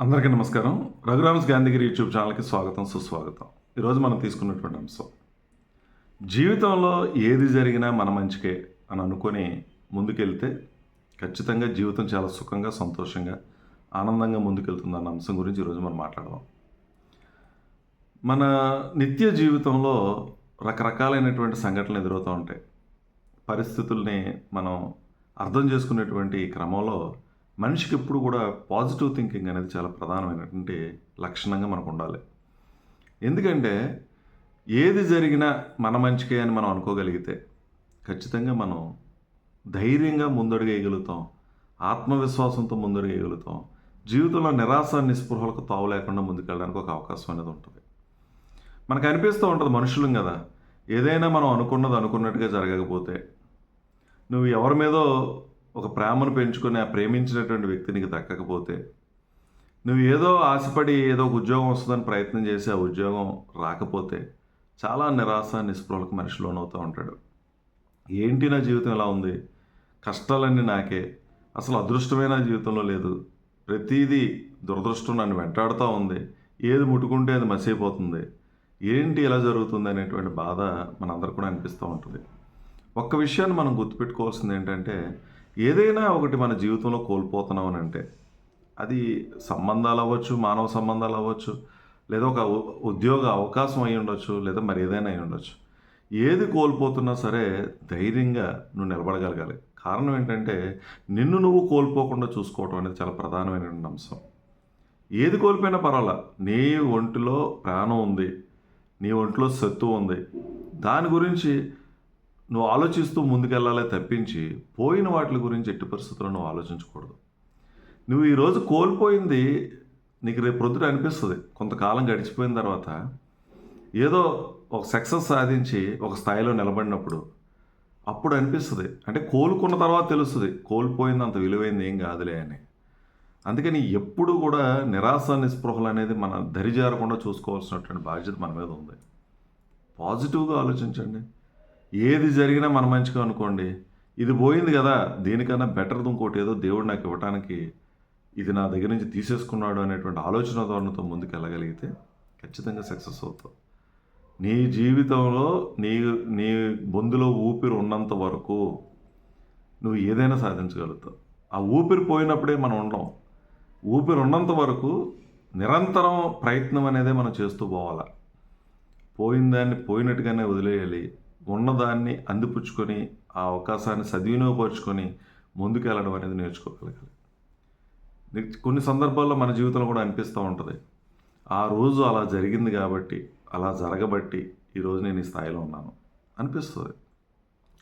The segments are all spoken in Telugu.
అందరికీ నమస్కారం. రఘురామ్స్ గాంధీగిరి యూట్యూబ్ ఛానల్కి స్వాగతం సుస్వాగతం. ఈరోజు మనం తీసుకున్నటువంటి అంశం. జీవితంలో ఏది జరిగినా మన మంచికే అని అనుకొని ముందుకెళ్తే ఖచ్చితంగా జీవితం చాలా సుఖంగా సంతోషంగా ఆనందంగా ముందుకెళ్తుంది అన్న అంశం గురించి ఈరోజు మనం మాట్లాడదాం. మన నిత్య జీవితంలో రకరకాలైనటువంటి సంఘటనలు ఎదురవుతూ ఉంటాయి. పరిస్థితుల్ని మనం అర్థం చేసుకునేటువంటి క్రమంలో మనిషికి ఎప్పుడు కూడా పాజిటివ్ థింకింగ్ అనేది చాలా ప్రధానమైనటువంటి లక్షణంగా మనకు ఉండాలి. ఎందుకంటే ఏది జరిగినా మన మంచికే అని మనం అనుకోగలిగితే ఖచ్చితంగా మనం ధైర్యంగా ముందడుగేయగలుగుతాం ఆత్మవిశ్వాసంతో ముందడుగేయగలుగుతాం జీవితంలో నిరాశ నిస్పృహలకు తావు లేకుండా ముందుకెళ్ళడానికి ఒక అవకాశం అనేది ఉంటుంది. మనకు అనిపిస్తూ ఉంటుంది మనుషులం కదా ఏదైనా మనం అనుకున్నది అనుకున్నట్టుగా జరగకపోతే నువ్వు ఎవరి మీదో ఒక ప్రేమను పెంచుకొని ఆ ప్రేమించినటువంటి వ్యక్తి నీకు దక్కకపోతే నువ్వు ఏదో ఆశపడి ఏదో ఒక ఉద్యోగం వస్తుందని ప్రయత్నం చేసి ఆ ఉద్యోగం రాకపోతే చాలా నిరాశ నిస్పృహలకు మనిషి లోనవుతూ ఉంటాడు. ఏంటి నా జీవితం ఎలా ఉంది? కష్టాలన్నీ నాకే. అసలు అదృష్టమే నా జీవితంలో లేదు. ప్రతిదీ దురదృష్టం నన్ను వెంటాడుతూ ఉంది. ఏది ముట్టుకుంటే అది మసైపోతుంది. ఏంటి ఎలా జరుగుతుంది అనేటువంటి బాధ మనందరికి కూడా అనిపిస్తూ ఉంటుంది. ఒక్క విషయాన్ని మనం గుర్తుపెట్టుకోవాల్సింది ఏంటంటే ఏదైనా ఒకటి మన జీవితంలో కోల్పోతున్నాం అని అంటే అది సంబంధాలు అవ్వచ్చు మానవ సంబంధాలు అవ్వచ్చు లేదా ఒక ఉద్యోగ అవకాశం అయి ఉండొచ్చు లేదా మరి ఏదైనా అయి ఉండొచ్చు. ఏది కోల్పోతున్నా సరే ధైర్యంగా నువ్వు నిలబడగలగాలి. కారణం ఏంటంటే నిన్ను నువ్వు కోల్పోకుండా చూసుకోవటం అనేది చాలా ప్రధానమైనటువంటి అంశం. ఏది కోల్పోయినా పర్వాలా? నీ ఒంటిలో ప్రాణం ఉంది నీ ఒంట్లో సత్తు ఉంది. దాని గురించి నువ్వు ఆలోచిస్తూ ముందుకెళ్ళాలే తప్పించి పోయిన వాటి గురించి ఎట్టి పరిస్థితుల్లో నువ్వు ఆలోచించకూడదు. నువ్వు ఈరోజు కోల్పోయింది నీకు రేపు ప్రొద్దుట అనిపిస్తుంది. కొంతకాలం గడిచిపోయిన తర్వాత ఏదో ఒక సక్సెస్ సాధించి ఒక స్థాయిలో నిలబడినప్పుడు అప్పుడు అనిపిస్తుంది. అంటే కోలుకున్న తర్వాత తెలుస్తుంది. కోల్పోయింది అంత విలువైంది ఏం కాదులే అని. అందుకని ఎప్పుడు కూడా నిరాశ నిస్పృహలు అనేది మన దరిజారకుండా చూసుకోవాల్సినటువంటి బాధ్యత మన మీద ఉంది. పాజిటివ్గా ఆలోచించండి. ఏది జరిగినా మన మంచిగా అనుకోండి. ఇది పోయింది కదా దీనికన్నా బెటర్ ఇంకోటి ఏదో దేవుడు నాకు ఇవ్వటానికి ఇది నా దగ్గర నుంచి తీసేసుకున్నాడు అనేటువంటి ఆలోచన ధోరణితో ముందుకు వెళ్ళగలిగితే ఖచ్చితంగా సక్సెస్ అవుతావు. నీ జీవితంలో నీ నీ బొందులో ఊపిరి ఉన్నంత వరకు నువ్వు ఏదైనా సాధించగలుగుతావు. ఆ ఊపిరి పోయినప్పుడే మనం ఉండం. ఊపిరి ఉన్నంత వరకు నిరంతరం ప్రయత్నం అనేదే మనం చేస్తూ పోవాలి. పోయిందాన్ని పోయినట్టుగానే వదిలేయాలి. ఉన్నదాన్ని అందిపుచ్చుకొని ఆ అవకాశాన్ని సద్వినియోగపరుచుకొని ముందుకెళ్ళడం అనేది నేర్చుకోగలగాలి. కొన్ని సందర్భాల్లో మన జీవితంలో కూడా అనిపిస్తూ ఉంటుంది. ఆ రోజు అలా జరిగింది కాబట్టి అలా జరగబట్టి ఈరోజు నేను ఈ స్థాయిలో ఉన్నాను. అనిపిస్తుంది.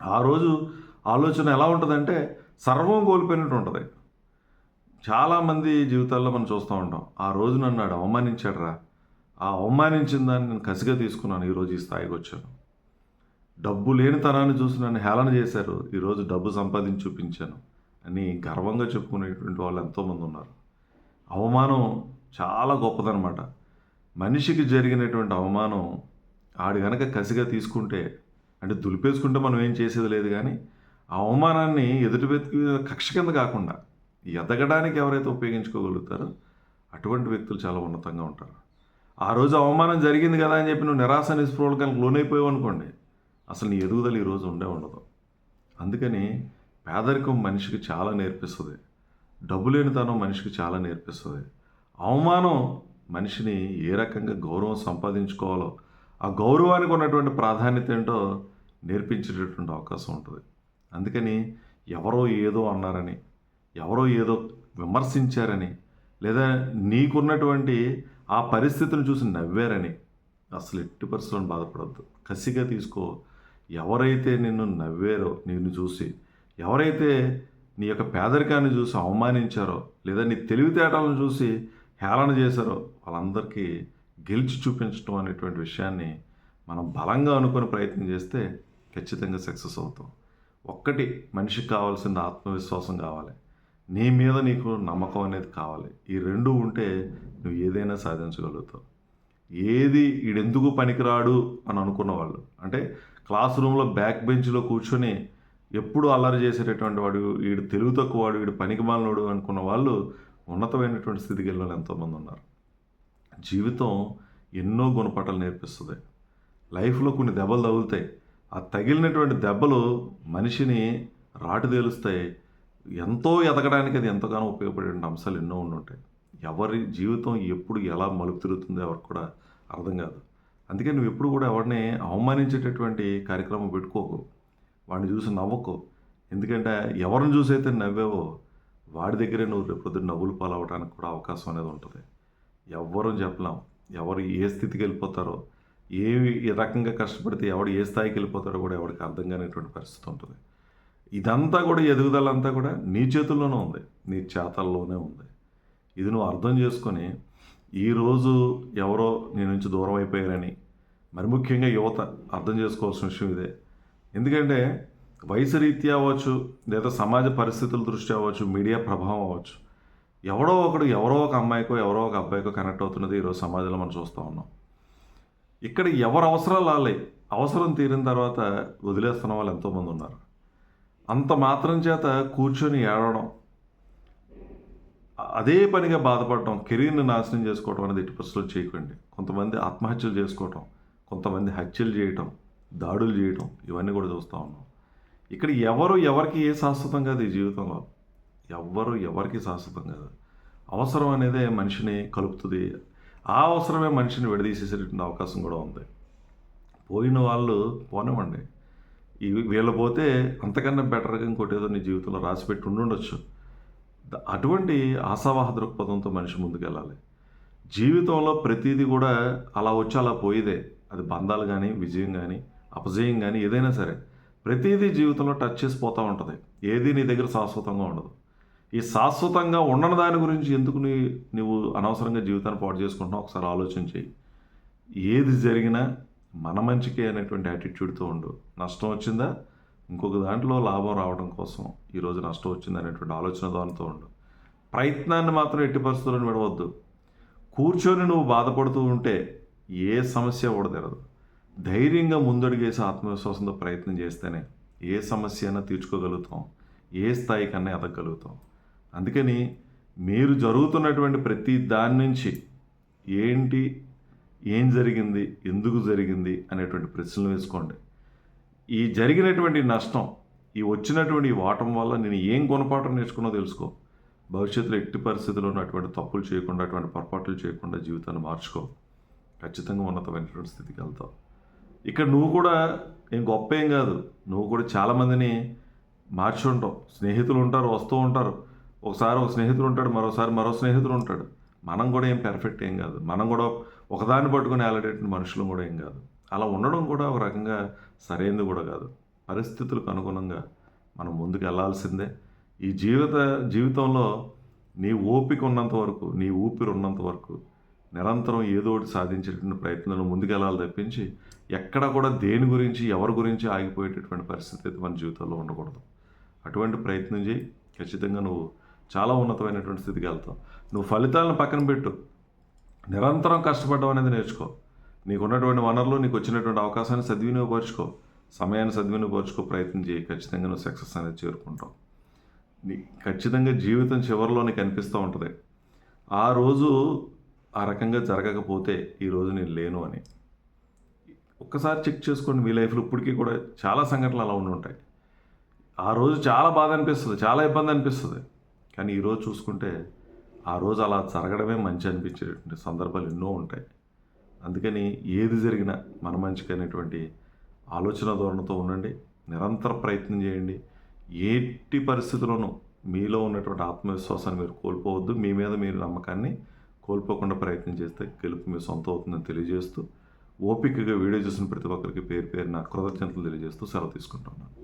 ఆ రోజు ఆలోచన ఎలా ఉంటుందంటే సర్వం కోల్పోయినట్టు ఉంటుంది. చాలామంది జీవితాల్లో మనం చూస్తూ ఉంటాం ఆ రోజు నన్ను అవమానించాడు అవమానించాడురా. ఆ అవమానించిన దాన్ని నేను కసిగా తీసుకున్నాను ఈరోజు ఈ స్థాయికి వచ్చాను. డబ్బు లేని తరాన్ని చూసి నన్ను హేళన చేశారు. ఈరోజు డబ్బు సంపాదించి చూపించాను అని గర్వంగా చెప్పుకునేటువంటి వాళ్ళు ఎంతోమంది ఉన్నారు. అవమానం చాలా గొప్పదనమాట మనిషికి జరిగినటువంటి అవమానం ఆడు గనక కసిగా తీసుకుంటే అంటే దులిపేసుకుంటే మనం ఏం చేసేది లేదు కానీ ఆ అవమానాన్ని ఎదుటి వ్యక్తి కక్ష కింద కాకుండా ఎదగడానికి ఎవరైతే ఉపయోగించుకోగలుగుతారో అటువంటి వ్యక్తులు చాలా ఉన్నతంగా ఉంటారు. ఆ రోజు అవమానం జరిగింది కదా అని చెప్పి నువ్వు నిరాశ నిస్పృహలు కనుక లోనైపోయావు అనుకోండి అసలు నీ ఎదుగుదల ఈరోజు ఉండే ఉండదు. అందుకని పేదరికం మనిషికి చాలా నేర్పిస్తుంది. డబ్బు లేనితనం మనిషికి చాలా నేర్పిస్తుంది. అవమానం మనిషిని ఏ రకంగా గౌరవం సంపాదించుకోవాలో ఆ గౌరవానికి ఉన్నటువంటి ప్రాధాన్యత ఏంటో నేర్పించేటటువంటి అవకాశం ఉంటుంది. అందుకని ఎవరో ఏదో అన్నారని ఎవరో ఏదో విమర్శించారని లేదా నీకున్నటువంటి ఆ పరిస్థితిని చూసి నవ్వారని అసలు ఎట్టి పరిస్థితులను బాధపడద్దు. కసిగా తీసుకో ఎవరైతే నిన్ను నవ్వారో నిన్ను చూసి ఎవరైతే నీ యొక్క పేదరికాన్ని చూసి అవమానించారో లేదా నీ తెలివితేటలను చూసి హేళన చేశారో వాళ్ళందరికీ గెలిచి చూపించడం అనేటువంటి విషయాన్ని మనం బలంగా అనుకుని ప్రయత్నం చేస్తే ఖచ్చితంగా సక్సెస్ అవుతాం. ఒక్కటి మనిషికి కావాల్సింది ఆత్మవిశ్వాసం కావాలి. నీ మీద నీకు నమ్మకం అనేది కావాలి. ఈ రెండు ఉంటే నువ్వు ఏదైనా సాధించగలుగుతావు. ఏది ఈడెందుకు పనికిరాడు అని అనుకున్న వాళ్ళు అంటే క్లాస్ రూమ్లో బ్యాక్ బెంచ్లో కూర్చొని ఎప్పుడు అల్లరి చేసేటటువంటి వాడు వీడు తెలుగు తక్కువ వాడు వీడు పనికిమాలినోడు అనుకున్న వాళ్ళు ఉన్నతమైనటువంటి స్థితికి వెళ్ళిన వాళ్ళు ఎంతోమంది ఉన్నారు. జీవితం ఎన్నో గుణపాఠాలు నేర్పిస్తుంది. లైఫ్లో కొన్ని దెబ్బలు తగులుతాయి. ఆ తగిలినటువంటి దెబ్బలు మనిషిని రాటు తేలుస్తాయి. ఎంతో ఎదగడానికి అది ఎంతగానో ఉపయోగపడే అంశాలు ఎన్నో ఉండి ఉంటాయి ఎవరి జీవితం ఎప్పుడు ఎలా మలుపు తిరుగుతుందో ఎవరికి కూడా అర్థం కాదు. అందుకే నువ్వు ఎప్పుడు కూడా ఎవరిని అవమానించేటటువంటి కార్యక్రమం పెట్టుకోకు వాడిని చూసి నవ్వకు. ఎందుకంటే ఎవరిని చూసి అయితే నవ్వావో వాడి దగ్గరే నువ్వు రేపు పొద్దున్న నవ్వులు పాలవడానికి కూడా అవకాశం అనేది ఉంటుంది. ఎవ్వరూ చెప్పలేం. ఎవరు ఏ స్థితికి వెళ్ళిపోతారో ఏ ఏ రకంగా కష్టపడితే ఎవడు ఏ స్థాయికి వెళ్ళిపోతారో కూడా ఎవరికి అర్థం కానిటువంటి పరిస్థితి ఉంటుంది. ఇదంతా కూడా ఎదుగుదల అంతా కూడా నీ చేతుల్లోనే ఉంది. నీ చేతల్లోనే ఉంది. ఇది నువ్వు అర్థం చేసుకొని ఈరోజు ఎవరో నేను నుంచి దూరం అయిపోయారని. మరి ముఖ్యంగా యువత అర్థం చేసుకోవాల్సిన విషయం ఇదే. ఎందుకంటే వయసు రీత్యా అవ్వచ్చు లేదా సమాజ పరిస్థితుల దృష్ట్యా అవ్వచ్చు మీడియా ప్రభావం అవ్వచ్చు ఎవడో ఒకడు ఎవరో ఒక అమ్మాయికో ఎవరో ఒక అబ్బాయికో కనెక్ట్ అవుతున్నది ఈరోజు సమాజంలో మనం చూస్తూ ఉన్నాం. ఇక్కడ ఎవరు అవసరాలు రాలే అవసరం తీరిన తర్వాత వదిలేస్తున్న వాళ్ళు ఎంతోమంది ఉన్నారు. అంత మాత్రం చేత కూర్చొని ఏడవడం అదే పనిగా బాధపడటం కెరీర్ని నాశనం చేసుకోవడం అనేది ఎట్టి పరిస్థితులు చేయకండి. కొంతమంది ఆత్మహత్యలు చేసుకోవటం కొంతమంది హత్యలు చేయటం దాడులు చేయటం ఇవన్నీ కూడా చూస్తూ ఉన్నాం. ఇక్కడ ఎవరు ఎవరికి ఏ శాశ్వతం కాదు ఈ జీవితంలో. ఎవ్వరు ఎవరికి శాశ్వతం కాదు. అవసరం అనేదే మనిషిని కలుపుతుంది. ఆ అవసరమే మనిషిని విడదీసేసేటువంటి అవకాశం కూడా ఉంది. పోయిన వాళ్ళు పోనివ్వండి. ఇవి వీళ్ళు పోతే అంతకన్నా బెటర్గా ఇంకోటి ఏదో నీ జీవితంలో రాసిపెట్టి ఉండుండొచ్చు. ద- అటువంటి ఆశావాహ దృక్పథంతో మనిషి ముందుకెళ్ళాలి. జీవితంలో ప్రతిదీ కూడా అలా వచ్చి అలా పోయేదే. అది బంధాలు కానీ విజయం కానీ అపజయం కానీ ఏదైనా సరే ప్రతిదీ జీవితంలో టచ్ చేసి పోతూ ఉంటుంది. ఏది నీ దగ్గర శాశ్వతంగా ఉండదు. ఈ శాశ్వతంగా ఉండని దాని గురించి ఎందుకు నీ నువ్వు అనవసరంగా జీవితాన్ని పాటు చేసుకుంటున్నావు? ఒకసారి ఆలోచన చేయి ఏది జరిగినా మన మంచికే అనేటువంటి యాటిట్యూడ్తో ఉండు. నష్టం వచ్చిందా? ఇంకొక దాంట్లో లాభం రావడం కోసం ఈరోజు నష్టం వచ్చింది అనేటువంటి ఆలోచన దానితో ఉండు. ప్రయత్నాన్ని మాత్రం ఎట్టి పరిస్థితులను విడవద్దు. కూర్చొని నువ్వు బాధపడుతూ ఉంటే ఏ సమస్య ఉండదు ధైర్యంగా ముందడుగేసి ఆత్మవిశ్వాసంతో ప్రయత్నం చేస్తేనే ఏ సమస్య అయినా తీర్చుకోగలుగుతాం. ఏ స్థాయికన్నా ఎదగలుగుతాం అందుకని మీరు జరుగుతున్నటువంటి ప్రతి దాని నుంచి ఏంటి ఏం జరిగింది ఎందుకు జరిగింది అనేటువంటి ప్రశ్నలు వేసుకోండి. ఈ జరిగినటువంటి నష్టం ఈ వచ్చినటువంటి వాటం వల్ల నేను ఏం గుణపాఠం నేర్చుకున్నో తెలుసుకో. భవిష్యత్తులో ఎట్టి పరిస్థితుల్లో ఉన్నటువంటి తప్పులు చేయకుండా అటువంటి పొరపాట్లు చేయకుండా జీవితాన్ని మార్చుకో. ఖచ్చితంగా ఉన్నతమైనటువంటి స్థితికి వెళ్తావు. ఇక్కడ నువ్వు కూడా ఏం గొప్ప ఏం కాదు. నువ్వు కూడా చాలామందిని మార్చి ఉంటావు. స్నేహితులు ఉంటారు వస్తూ ఉంటారు. ఒకసారి ఒక స్నేహితుడు ఉంటాడు మరోసారి మరో స్నేహితుడు ఉంటాడు. మనం కూడా ఏం పెర్ఫెక్ట్ ఏం కాదు. మనం కూడా ఒకదాన్ని పట్టుకుని వెళ్ళేటటువంటి మనుషులు కూడా ఏం కాదు. అలా ఉండడం కూడా ఒక రకంగా సరైనది కూడా కాదు. పరిస్థితులకు అనుగుణంగా మనం ముందుకు వెళ్ళాల్సిందే ఈ జీవిత జీవితంలో నీ ఓపిక ఉన్నంత వరకు నీ ఊపిరి ఉన్నంత వరకు నిరంతరం ఏదో ఒకటి సాధించేటువంటి ప్రయత్నంలో ముందుకెళ్ళాలి తప్పించి ఎక్కడ కూడా దేని గురించి ఎవరి గురించి ఆగిపోయేటటువంటి పరిస్థితి అయితే మన జీవితంలో ఉండకూడదు. అటువంటి ప్రయత్నం చేయి. ఖచ్చితంగా నువ్వు చాలా ఉన్నతమైనటువంటి స్థితికి వెళ్తావు. నువ్వు ఫలితాలను పక్కన పెట్టు. నిరంతరం కష్టపడడం అనేది నేర్చుకో. నీకు ఉన్నటువంటి వనరులు నీకు వచ్చినటువంటి అవకాశాన్ని సద్వినియోగపరుచుకో. సమయాన్ని సద్వినియోగపరుచుకో ప్రయత్నం చేయి. ఖచ్చితంగా నువ్వు సక్సెస్ అనేది చేరుకుంటావు. నీ ఖచ్చితంగా జీవితం చివరిలో నీకు అనిపిస్తూ ఉంటుంది. ఆ రోజు ఆ రకంగా జరగకపోతే ఈ రోజు నేను లేను అని. ఒక్కసారి చెక్ చేసుకోండి మీ లైఫ్లో. ఇప్పటికీ కూడా చాలా సంఘటనలు అలా ఉండి ఉంటాయి. ఆ రోజు చాలా బాధ అనిపిస్తుంది చాలా ఇబ్బంది అనిపిస్తుంది. కానీ ఈరోజు చూసుకుంటే ఆ రోజు అలా జరగడమే మంచి అనిపించేటువంటి సందర్భాలు ఎన్నో ఉంటాయి. అందుకని ఏది జరిగినా మన మంచికి అనేటువంటి ఆలోచన ధోరణితో ఉండండి నిరంతర ప్రయత్నం చేయండి. ఎట్టి పరిస్థితుల్లోనూ మీలో ఉన్నటువంటి ఆత్మవిశ్వాసాన్ని మీరు కోల్పోవద్దు. మీ మీద మీరు నమ్మకాన్ని కోల్పోకుండా ప్రయత్నం చేస్తే గెలుపు మీ సొంతం అవుతుందని తెలియజేస్తూ ఓపికగా వీడియో చూసిన ప్రతి ఒక్కరికి పేరు పేరున కృతజ్ఞతలు తెలియజేస్తూ సెలవు తీసుకుంటున్నాను.